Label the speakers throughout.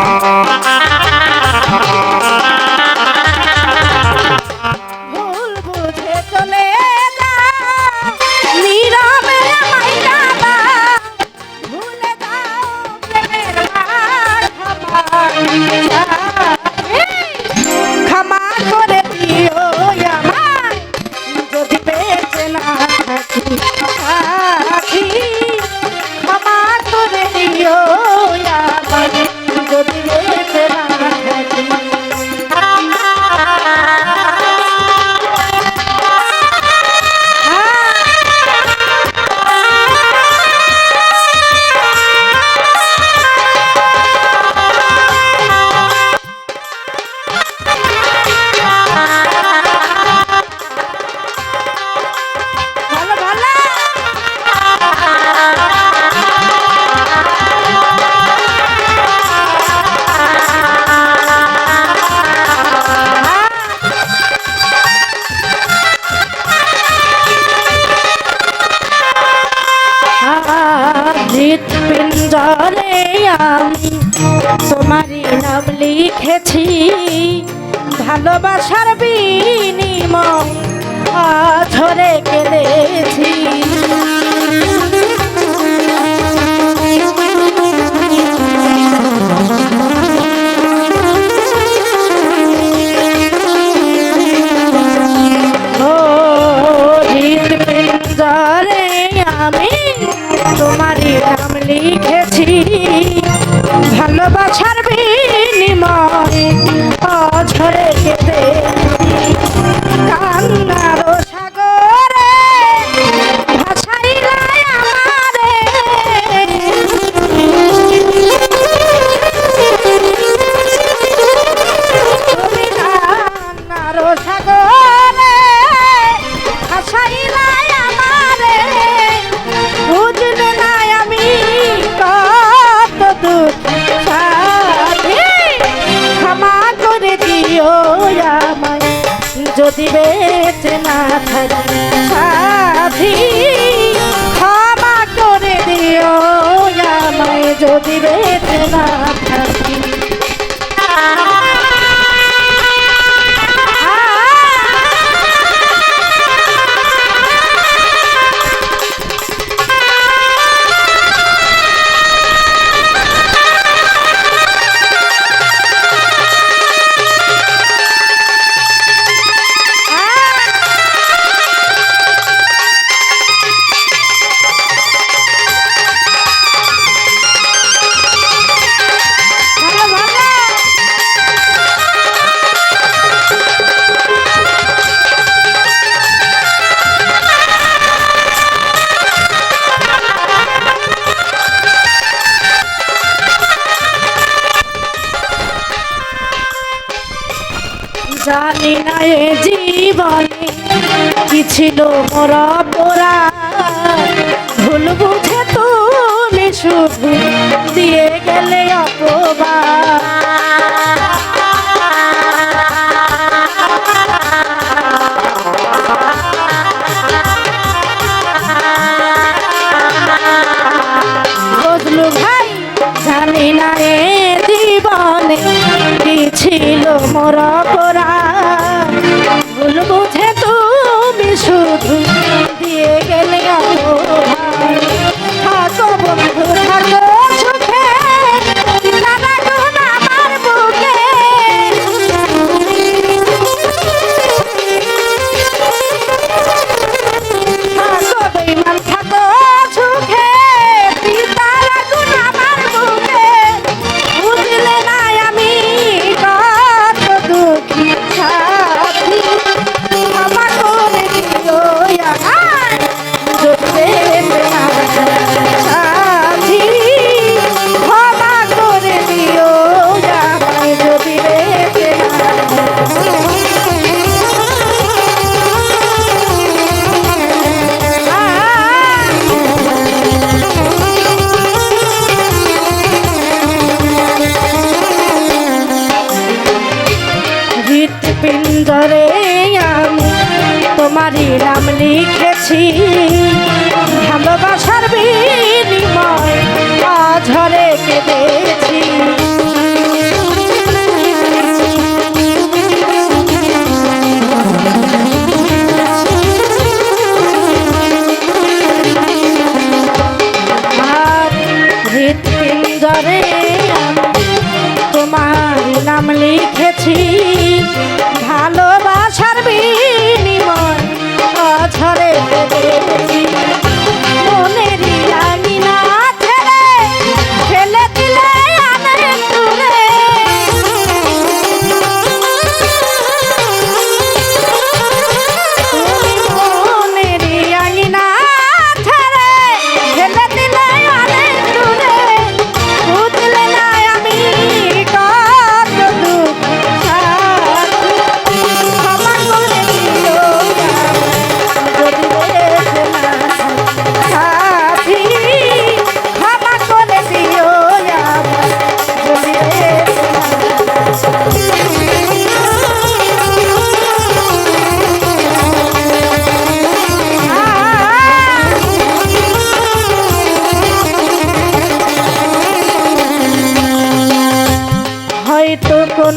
Speaker 1: Música জিত পিঞ্জরে আমি তোমারই নাম লিখেছি। ভালোবাসার বিনিময় ঝরে কেঁদেছি। বেঁচে না থাকি। সাথী ক্ষমা করে দিও আমায় যদি বেঁচে না জানি না এ জীবনে কি ছিল মরা পোরা ভুল বুঝে তুমি শুধু দিয়ে গেলে অপবা পেয়েছি ভালোবাসার বিনিময় ঝরে কেঁদেছি। হৃৎপিঞ্জরে তোমার নাম লিখেছি। ভালোবাসার বীর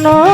Speaker 1: no